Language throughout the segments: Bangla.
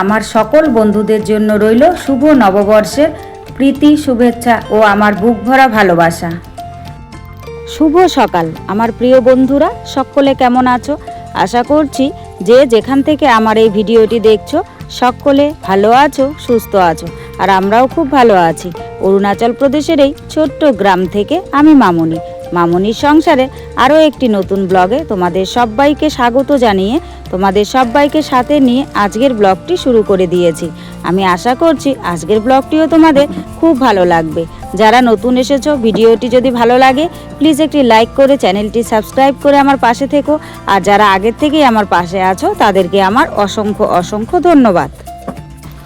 আমার সকল বন্ধুদের জন্য রইল শুভ নববর্ষের প্রীতি, শুভেচ্ছা ও আমার বুক ভরা ভালোবাসা। শুভ সকাল। আমার প্রিয় বন্ধুরা, সকলে কেমন আছো? আশা করছি যে যেখান থেকে আমার এই ভিডিওটি দেখছ, সকলে ভালো আছো, সুস্থ আছো, আর আমরাও খুব ভালো আছি। অরুণাচল প্রদেশের এই ছোট্ট গ্রাম থেকে আমি মামনি। মামনির সংসারে আরও একটি নতুন ব্লগে তোমাদের সবাইকে স্বাগত জানিয়ে তোমাদের সবাইকে সাথে নিয়ে আজকের ব্লগটি শুরু করে দিয়েছি। আমি আশা করছি আজকের ব্লগটিও তোমাদের খুব ভালো লাগবে। যারা নতুন এসেছ, ভিডিওটি যদি ভালো লাগে প্লিজ একটি লাইক করে চ্যানেলটি সাবস্ক্রাইব করে আমার পাশে থেকো। আর যারা আগের থেকেই আমার পাশে আছো, তাদেরকে আমার অসংখ্য অসংখ্য ধন্যবাদ।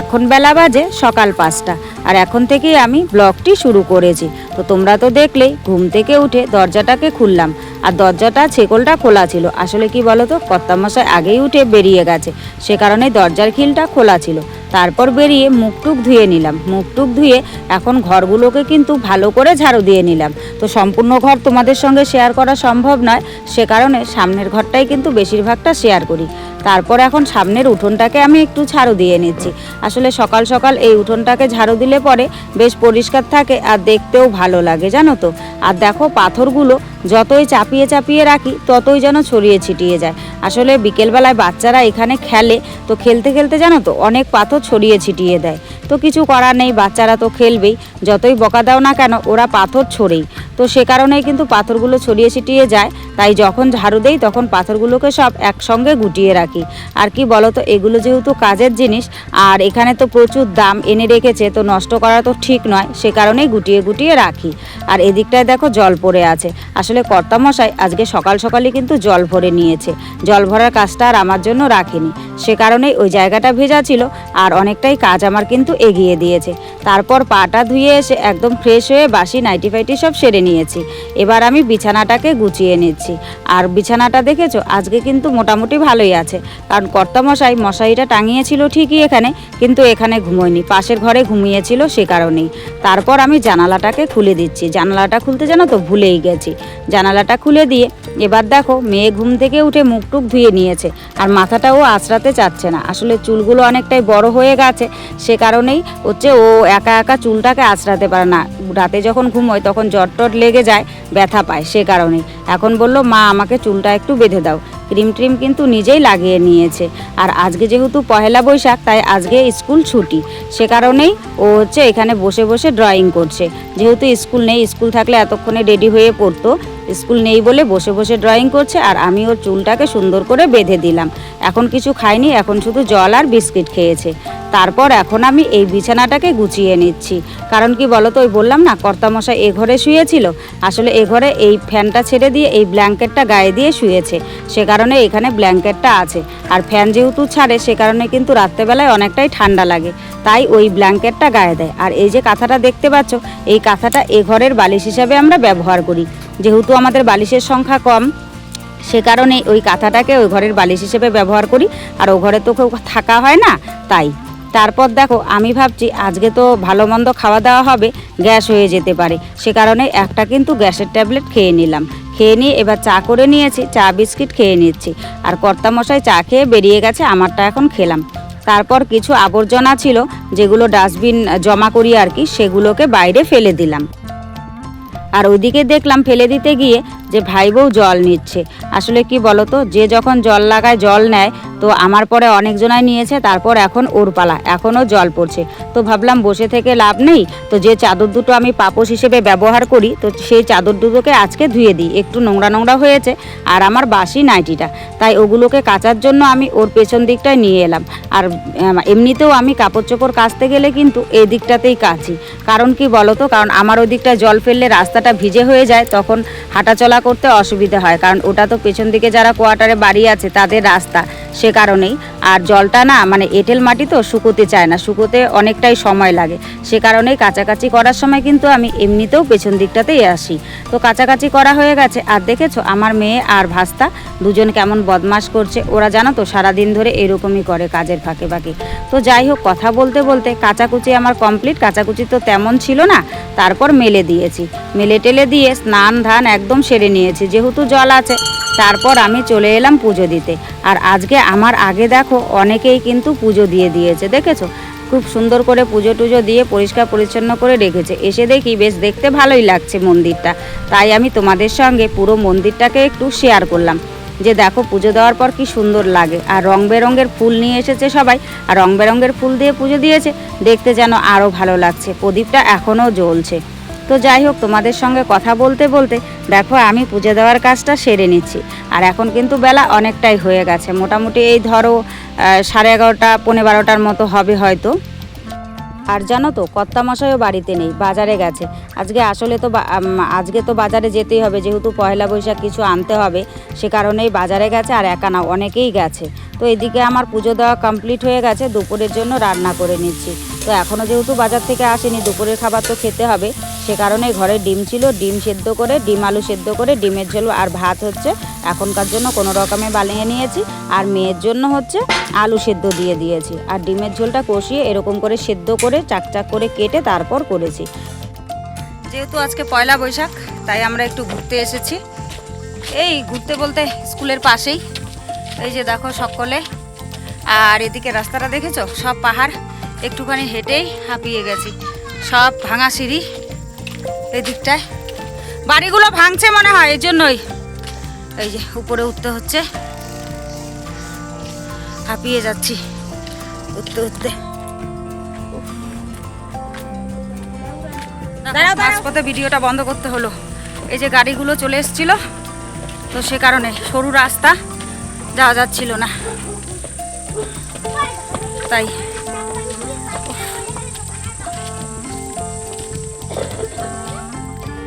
এখন বেলা বাজে সকাল পাঁচটা, আর এখন থেকেই আমি ব্লগটি শুরু করেছি। তো তোমরা তো দেখলেই ঘুম থেকে উঠে দরজাটাকে খুললাম, আর দরজাটা, ছেকলটা খোলা ছিল। আসলে কি বলো তো কর্তামশাই আগেই উঠে বেরিয়ে গেছে, সে কারণে দরজার খিলটা খোলা ছিল। তারপর বেরিয়ে মুখটুক ধুয়ে নিলাম। মুখটুক ধুয়ে এখন ঘরগুলোকে কিন্তু ভালো করে ঝাড়ু দিয়ে নিলাম। তো সম্পূর্ণ ঘর তোমাদের সঙ্গে শেয়ার করা সম্ভব নয়, সে কারণে সামনের ঘরটাই কিন্তু বেশিরভাগটা শেয়ার করি। তারপর এখন সামনের উঠোনটাকে আমি একটু ঝাড়ু দিয়ে নিচ্ছি। আসলে সকাল সকাল এই উঠোনটাকে ঝাড়ু দিলে পরে বেশ পরিষ্কার থাকে আর দেখতেও ভালো লাগে, জানো তো? আর দেখো পাথরগুলো যতই চাপিয়ে চাপিয়ে রাখি, ততই যেন ছড়িয়ে ছিটিয়ে যায়। আসলে বিকেলবেলায় বাচ্চারা এখানে খেলে, তো খেলতে খেলতে জানো তো অনেক পাথর ছড়িয়ে ছিটিয়ে দেয়। তো কিছু করার নেই, বাচ্চারা তো খেলবেই। যতই বকা দাও না কেন, ওরা পাথর ছড়েই। তো সে কারণেই কিন্তু পাথরগুলো ছড়িয়ে ছিটিয়ে যায়। তাই যখন ঝাড়ু দেই, তখন পাথরগুলোকে সব একসঙ্গে গুটিয়ে রাখি। আর কি বলো তো এগুলো যেহেতু কাজের জিনিস, আর এখানে তো প্রচুর দাম এনে রেখেছে, তো নষ্ট করা তো ঠিক নয়, সে কারণেই গুটিয়ে গুটিয়ে রাখি। আর এদিকটায় দেখো জল পড়ে আছে। আসলে কর্তামশাই আজকে সকাল সকালই কিন্তু জল ভরে নিয়েছে। জল ভরার কাজটা আর আমার জন্য রাখেনি। সে কারণেই ওই জায়গাটা ভেজা ছিল আর অনেকটাই কাজ আমার কিন্তু এগিয়ে দিয়েছে। তারপর পাটা ধুয়ে এসে একদম ফ্রেশ হয়ে বাসি নাইটি ফাইটি সব সেরে নিয়েছি। এবার আমি বিছানাটাকে গুছিয়ে নিচ্ছি। আর বিছানাটা দেখেছ? আজকে কিন্তু মোটামুটি ভালোই আছে। কারণ কর্তামশাই মশারিটা টাঙিয়েছিল ঠিকই এখানে, কিন্তু এখানে ঘুমোয়নি। পাশের ঘরে ঘুমিয়েছিল সে কারণেই। তারপর আমি জানালাটাকে খুলে দিচ্ছি। জানালাটা খুলতে জানো তো ভুলেই গেছি। জানালাটা খুলে দিয়ে এবার দেখো, মেয়ে ঘুম থেকে উঠে মুখটুক ধুয়ে নিয়েছে। আর মাথাটাও আঁচড়াতে চাচ্ছে না। আসলে চুলগুলো অনেকটাই বড় হয়ে গেছে, সে কারণেই হচ্ছে ও একা একা চুলটাকে আঁচড়াতে পারে না। রাতে যখন ঘুমোয় তখন জ্বর টট লেগে যায়, ব্যথা পায় সে কারণেই। এখন বলল, মা, আমাকে চুলটা একটু বেঁধে দাও। ক্রিম ট্রিম কিন্তু নিজেই লাগিয়ে নিয়েছে। আর আজকে যেহেতু পহেলা বৈশাখ, তাই আজকে স্কুল ছুটি। সে কারণেই ও হচ্ছে এখানে বসে বসে ড্রয়িং করছে। যেহেতু স্কুল নেই, স্কুল থাকলে এতক্ষণে রেডি হয়ে পড়তো। স্কুল নেই বলে বসে বসে ড্রয়িং করছে আর আমি ওর চুলটাকে সুন্দর করে বেঁধে দিলাম। এখন কিছু খাইনি, এখন শুধু জল আর বিস্কিট খেয়েছে। তারপর এখন আমি এই বিছানাটাকে গুছিয়ে নিচ্ছি। কারণ কি বলো তো ওই বললাম না, কর্তামশাই এ ঘরে শুয়েছিল। আসলে এ ঘরে এই ফ্যানটা ছেড়ে দিয়ে, এই ব্ল্যাঙ্কেটটা গায়ে দিয়ে শুয়েছে। সে কারণে এখানে ব্ল্যাঙ্কেটটা আছে। আর ফ্যান যেহেতু ছাড়ে, সে কারণে কিন্তু রাত্রেবেলায় অনেকটাই ঠান্ডা লাগে। তাই ওই ব্ল্যাঙ্কেটটা গায়ে দেয়। আর এই যে কাঁথাটা দেখতে পাচ্ছ, এই কাঁথাটা এ ঘরের বালিশ হিসাবে আমরা ব্যবহার করি। যেহেতু আমাদের বালিশের সংখ্যা কম, সে কারণে ওই কাঁথাটাকে ওই ঘরের বালিশ হিসেবে ব্যবহার করি। আর ও ঘরে তো কেউ থাকা হয় না, তাই। তারপর দেখো, আমি ভাবছি আজকে তো ভালো মন্দ খাওয়া দাওয়া হবে, গ্যাস হয়ে যেতে পারে। সে কারণে একটা কিন্তু গ্যাসের ট্যাবলেট খেয়ে নিলাম। খেয়ে নিয়ে এবার চা করে নিয়েছি, চা বিস্কিট খেয়ে নিচ্ছি। আর কর্তামশাই চা খেয়ে বেরিয়ে গেছে, আমারটা এখন খেলাম। তারপর কিছু আবর্জনা ছিল, যেগুলো ডাস্টবিন জমা করি আর কি, সেগুলোকে বাইরে ফেলে দিলাম। আর ওইদিকে দেখলাম ফেলে দিতে গিয়ে যে ভাই বউ জল নিচ্ছে। আসলে কি বলতো, যে যখন জল লাগায় জল নেয়, তো আমার পরে অনেকজনাই নিয়েছে, তারপর এখন ওর পালা এখনও জল পড়ছে। তো ভাবলাম বসে থেকে লাভ নেই, তো যে চাদর দুটো আমি পাপোশ হিসেবে ব্যবহার করি, তো সেই চাদর দুটোকে আজকে ধুয়ে দিই। একটু নোংরা নোংরা হয়েছে, আর আমার বাসি নাইটিটা। তাই ওগুলোকে কাচার জন্য আমি ওর পেছন দিকটায় নিয়ে এলাম। আর এমনিতেও আমি কাপড় চোপড় কাচতে গেলে কিন্তু এই দিকটাতেই কাচি। কারণ কি বলতো, কারণ আমার ওই দিকটা জল ফেললে রাস্তাটা ভিজে হয়ে যায়, তখন হাঁটাচলা করতে অসুবিধা হয়, কারণ ওটা তো পেছন দিকে যারা কোয়ার্টারে বাড়ি আছে তাদের রাস্তা সে কারণেই। আর জলটা না মানে এঁটেল মাটি তো শুকোতে চায় না, শুকোতে অনেকটাই সময় লাগে। সে কারণেই কাছাকাছি করার সময় কিন্তু আমি এমনিতেও পেছন দিকটাতেই আসি। তো কাছাকাছি করা হয়ে গেছে, আর দেখেছ আমার মেয়ে আর ভাস্তা দুজন কেমন বদমাশ করছে, ওরা জানো তো সারাদিন ধরে এরকমই করে কাজের ফাঁকে ফাঁকে। তো যাই হোক, কথা বলতে বলতে কাচাকুচি আমার কমপ্লিট, কাচাকুচি তো তেমন ছিল না, তারপর মেলে দিয়েছি। মেলে টেলে দিয়ে স্নান ধান একদম সেরে নিয়েছি, যেহেতু জল আছে। তারপর আমি চলে এলাম পুজো দিতে। আর আজকে আমার আগে দেখো, অনেকেই কিন্তু পুজো দিয়ে দিয়েছে, দেখেছ? খুব সুন্দর করে পুজো টুজো দিয়ে পরিষ্কার পরিচ্ছন্ন করে রেখেছে। এসে দেখি, বেশ দেখতে ভালোই লাগছে মন্দিরটা। তাই আমি তোমাদের সঙ্গে পুরো মন্দিরটাকে একটু শেয়ার করলাম। যে দেখো, পুজো দেওয়ার পর কি সুন্দর লাগে। আর রং বেরঙের ফুল নিয়ে এসেছে সবাই। আর রং বেরঙের ফুল দিয়ে পুজো দিয়েছে। দেখতে যেন আরও ভালো লাগছে। প্রদীপটা এখনও জ্বলছে। তো যাই হোক, তোমাদের সঙ্গে কথা বলতে বলতে দেখো, আমি পুজো দেওয়ার কাজটা সেরে নিচ্ছি। আর এখন কিন্তু বেলা অনেকটাই হয়ে গেছে। মোটামুটি এই ধরো সাড়ে এগারোটা পনেরো বারোটার মতো হবে হয়তো। আর জানো তো, কর্তামশাইও বাড়িতে নেই, বাজারে গেছে। আজকে আসলে তো আজকে তো বাজারে যেতেই হবে। যেহেতু পয়লা বৈশাখ কিছু আনতে হবে, সে কারণেই বাজারে গেছে আর একা না, অনেকেই গেছে। তো এদিকে আমার পুজো দেওয়া কমপ্লিট হয়ে গেছে, দুপুরের জন্য রান্না করে নিচ্ছি। তো এখনও যেহেতু বাজার থেকে আসেনি, দুপুরের খাবার তো খেতে হবে। সে কারণে ঘরে ডিম ছিল, ডিম সেদ্ধ করে, ডিম আলু সেদ্ধ করে, ডিমের ঝোল আর ভাত হচ্ছে এখনকার জন্য কোনো রকমে বানিয়ে নিয়েছি। আর মেয়ের জন্য হচ্ছে আলু সেদ্ধ দিয়ে দিয়েছি। আর ডিমের ঝোলটা কষিয়ে এরকম করে সেদ্ধ করে, চাকচাক করে কেটে তারপর করেছি। যেহেতু আজকে পয়লা বৈশাখ, তাই আমরা একটু ঘুরতে এসেছি। এই ঘুরতে বলতে স্কুলের পাশেই। এই যে দেখো সকলে। আর এদিকে রাস্তাটা দেখেছ? সব পাহাড়। একটুখানি হেঁটেই হাঁপিয়ে গেছি। সব ভাঙা সিঁড়ি এদিকটায়। বাড়িগুলো ভাঙছে মনে হয়, এই জন্যই। এই যে উপরে উঠতে হচ্ছে। হাঁপিয়ে যাচ্ছি উঠতে উঠতে। মাঝপথে ভিডিওটা বন্ধ করতে হলো। এই যে গাড়িগুলো চলে এসেছিল, তো সে কারণে সরু রাস্তা যাওয়া যাচ্ছিল না। তাই।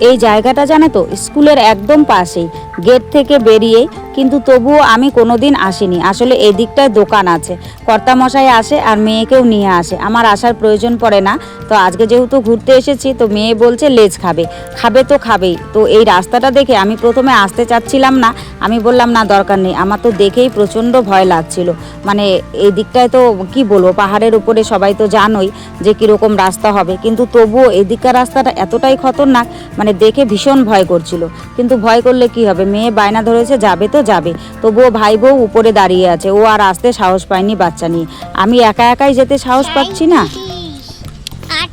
এই জায়গাটা জানে তো স্কুলের একদম পাশেই গেট থেকে বেরিয়ে কিন্তু তবুও আমি কোনো দিন আসিনি। আসলে এই দিকটায় দোকান আছে। কর্তামশাই আসে আর মেয়েকেও নিয়ে আসে। আমার আসার প্রয়োজন পড়ে না। তো আজকে যেহেতু ঘুরতে এসেছি, তো মেয়ে বলছে, লেজ খাবে। খাবে তো খাবেই। তো এই রাস্তাটা দেখে আমি প্রথমে আসতে চাচ্ছিলাম না। আমি বললাম, না, দরকার নেই। আমার তো দেখেই প্রচণ্ড ভয় লাগছিল। মানে এই দিকটায় তো কি বলব, পাহাড়ের উপরে সবাই তো জানোই যে কীরকম রাস্তা হবে। কিন্তু তবুও এদিককার রাস্তাটা এতটাই খতরনাক মানে দেখে ভীষণ ভয় করছিল। কিন্তু ভয় করলে কি হবে? মেয়ে বায়না ধরেছে, যাবে তো যাবে। তবুও ভাই বউ উপরে দাঁড়িয়ে আছে। ও আর আসতে সাহস পায়নি বাচ্চা নিয়ে। আমি একা একাই যেতে সাহস পাচ্ছি না।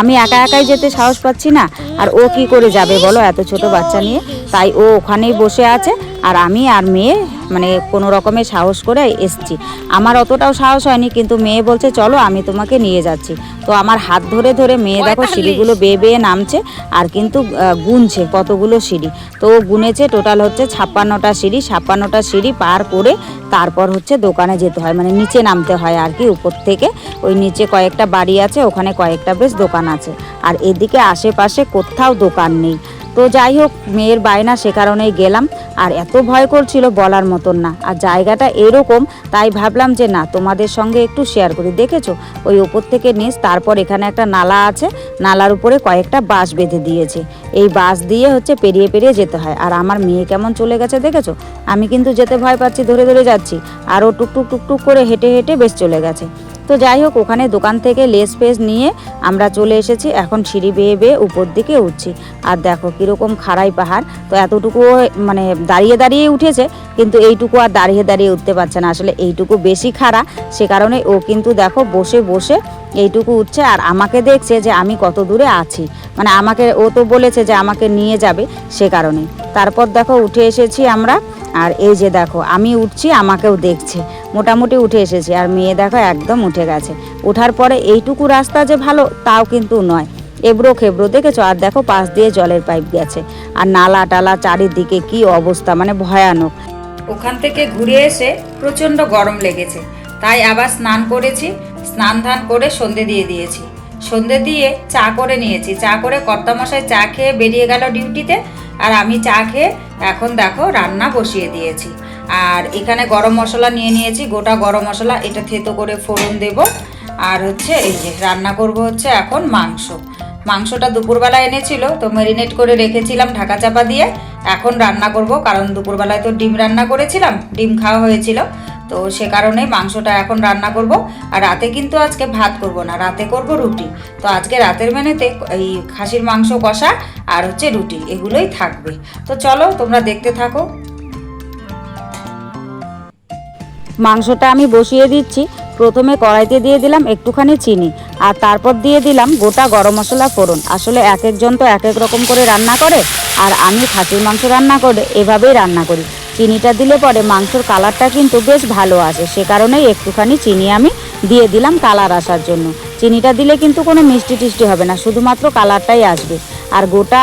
আমি একা একাই যেতে সাহস পাচ্ছি না। আর ও কি করে যাবে বলো? এত ছোট বাচ্চা নিয়ে। তাই ও ওখানেই বসে আছে। আর আমি আর মেয়ে মানে কোনো রকমে সাহস করে এসছি। আমার অতটাও সাহস হয়নি কিন্তু মেয়ে বলছে চলো আমি তোমাকে নিয়ে যাচ্ছি। তো আমার হাত ধরে ধরে মেয়ে দেখো সিঁড়িগুলো বেয়ে বেয়ে নামছে আর কিন্তু গুনছে কতগুলো সিঁড়ি। তো ও গুনেছে টোটাল হচ্ছে ছাপ্পান্নটা সিঁড়ি ছাপ্পান্নটা সিঁড়ি পার করে তারপর হচ্ছে দোকানে যেতে হয়। মানে নিচে নামতে হয় আর কি উপর থেকে। ওই নিচে কয়েকটা বাড়ি আছে ওখানে কয়েকটা বেশ দোকান আছে। আর এদিকে আশেপাশে কোথাও দোকান নেই। তো যাই হোক মেয়ের বায়না সে কারণেই গেলাম। আর এত ভয় করছিল বলার মতন না। আর জায়গাটা এরকম, তাই ভাবলাম যে না, তোমাদের সঙ্গে একটু শেয়ার করি। দেখেছ? ওই ওপর থেকে নিচ, তারপর এখানে একটা নালা আছে। নালার উপরে কয়েকটা বাঁশ বেঁধে দিয়েছে। এই বাঁশ দিয়ে হচ্ছে পেরিয়ে পেরিয়ে যেতে হয়। আর আমার মেয়ে কেমন চলে গেছে, দেখেছ? আমি কিন্তু যেতে ভয় পাচ্ছি, ধরে ধরে যাচ্ছি। আর ও টুকটুক টুকটুক করে হেঁটে হেঁটে বেশ চলে গেছে। তো যাই হোক, ওখানে দোকান থেকে লেস পেস নিয়ে আমরা চলে এসেছি। এখন সিঁড়ি বেয়ে বেয়ে উপর দিকে উঠছি। আর দেখো কীরকম খাড়াই পাহাড়। তো এতটুকুও মানে দাঁড়িয়ে দাঁড়িয়ে উঠেছে, কিন্তু এইটুকু আর দাঁড়িয়ে দাঁড়িয়ে উঠতে পারছে না। আসলে এইটুকু বেশি খাড়া, সে কারণে ও কিন্তু দেখো বসে বসে এইটুকু উঠছে। আর আমাকে দেখছে যে আমি কত দূরে আছি। মানে আমাকে, ও তো বলেছে যে আমাকে নিয়ে যাবে সে কারণে। তারপর দেখো উঠে এসেছি আমরা। আর এই যে দেখো, আমি উঠছি, আমাকেও দেখছে। মোটামুটি উঠে এসেছি, আর মেয়ে দেখো একদম উঠে গেছে। ওঠার পরে এইটুকু রাস্তা যে ভালো, তাও কিন্তু নয়। এবড়ো খেবড়ো দেখেছ? আর দেখো, পাশ দিয়ে জলের পাইপ গেছে। আর নালা টালা চারিদিকে কি অবস্থা মানে ভয়ানক। ওখান থেকে ঘুরে এসে প্রচণ্ড গরম লেগেছে। তাই আবার স্নান করেছি, স্নান ধান করে সন্ধে দিয়ে দিয়েছি। সন্ধে দিয়ে চা করে নিয়েছি। চা করে কর্তামশাই চা খেয়ে বেরিয়ে গেল ডিউটিতে। আর আমি চা খেয়ে এখন দেখো রান্না বসিয়ে দিয়েছি। আর এখানে গরম মশলা নিয়ে নিয়েছি, গোটা গরম মশলা, এটা থেতো করে ফোড়ন দেব। আর হচ্ছে এই যে রান্না করব হচ্ছে এখন মাংস। মাংসটা দুপুরবেলা এনেছিল, তো ম্যারিনেট করে রেখেছিলাম ঢাকা চাপা দিয়ে। এখন রান্না করব, কারণ দুপুরবেলায় তো ডিম রান্না করেছিলাম, ডিম খাওয়া হয়েছিল। তো সে কারণে মাংসটা এখন রান্না করব, আর রাতে কিন্তু আজকে ভাত করব না, রাতে করব রুটি। তো আজকে রাতের মেনুতে এই খাসির মাংস কষা আর হচ্ছে রুটি, এগুলোই থাকবে। তো চলো তোমরা দেখতে থাকো। মাংসটা আমি বসিয়ে দিচ্ছি, প্রথমে কড়াইতে দিয়ে দিলাম একটুখানি চিনি, আর তারপর দিয়ে দিলাম গোটা গরম মশলা ফোড়ন। আসলে এক একজন তো এক এক রকম করে রান্না করে, আর আমি খাসির মাংস রান্না করে এভাবেই রান্না করি। চিনিটা দিলে পরে মাংসর কালারটা কিন্তু বেশ ভালো আসে। সে কারণেই একটুখানি চিনি আমি দিয়ে দিলাম কালার আসার জন্য। চিনিটা দিলে কিন্তু কোনো মিষ্টি টিষ্টি হবে না, শুধুমাত্র কালারটাই আসবে। আর গোটা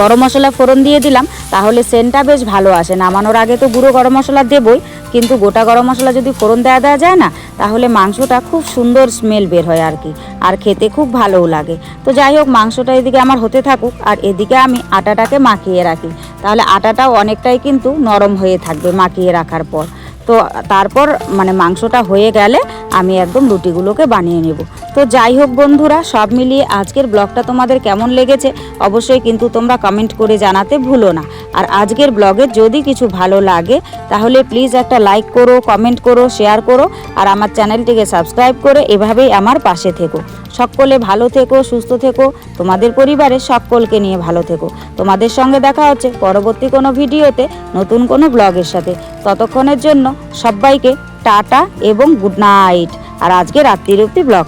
গরম মশলা ফোড়ন দিয়ে দিলাম, তাহলে সেন্টটা বেশ ভালো আসে। নামানোর আগে তো গুঁড়ো গরম মশলা দেবই, কিন্তু গোটা গরম মশলা যদি ফোড়ন দেওয়া দেওয়া যায় না, তাহলে মাংসটা খুব সুন্দর স্মেল বের হয় আর কি, আর খেতে খুব ভালোও লাগে। তো যাই হোক, মাংসটা এদিকে আমার হতে থাকুক, আর এদিকে আমি আটাটাকে মাখিয়ে রাখি। তাহলে আটাটাও অনেকটাই কিন্তু নরম হয়ে থাকবে মাখিয়ে রাখার পর। তো তারপর মানে মাংসটা হয়ে গেলে আমি একদম রুটিগুলোকে বানিয়ে নেব। তো যাই হোক বন্ধুরা, সব মিলিয়ে আজকের ব্লগটা তোমাদের কেমন লেগেছে অবশ্যই কিন্তু তোমরা কমেন্ট করে জানাতে ভুলো না। আর আজকের ব্লগে যদি কিছু ভালো লাগে, তাহলে প্লিজ একটা লাইক করো কমেন্ট করো শেয়ার করো, আর আমার চ্যানেলটিকে সাবস্ক্রাইব করে এভাবেই আমার পাশে থেকো। সকলে ভালো থেকো, সুস্থ থেকো, তোমাদের পরিবারের সকলকে নিয়ে ভালো থেকো। তোমাদের সঙ্গে দেখা হচ্ছে পরবর্তী কোনো ভিডিওতে, নতুন কোনো ব্লগের সাথে। ততক্ষণের জন্য সবাইকে টাটা এবং গুড নাইট। আর আজকে রাত্রির অব্দি ব্লগ।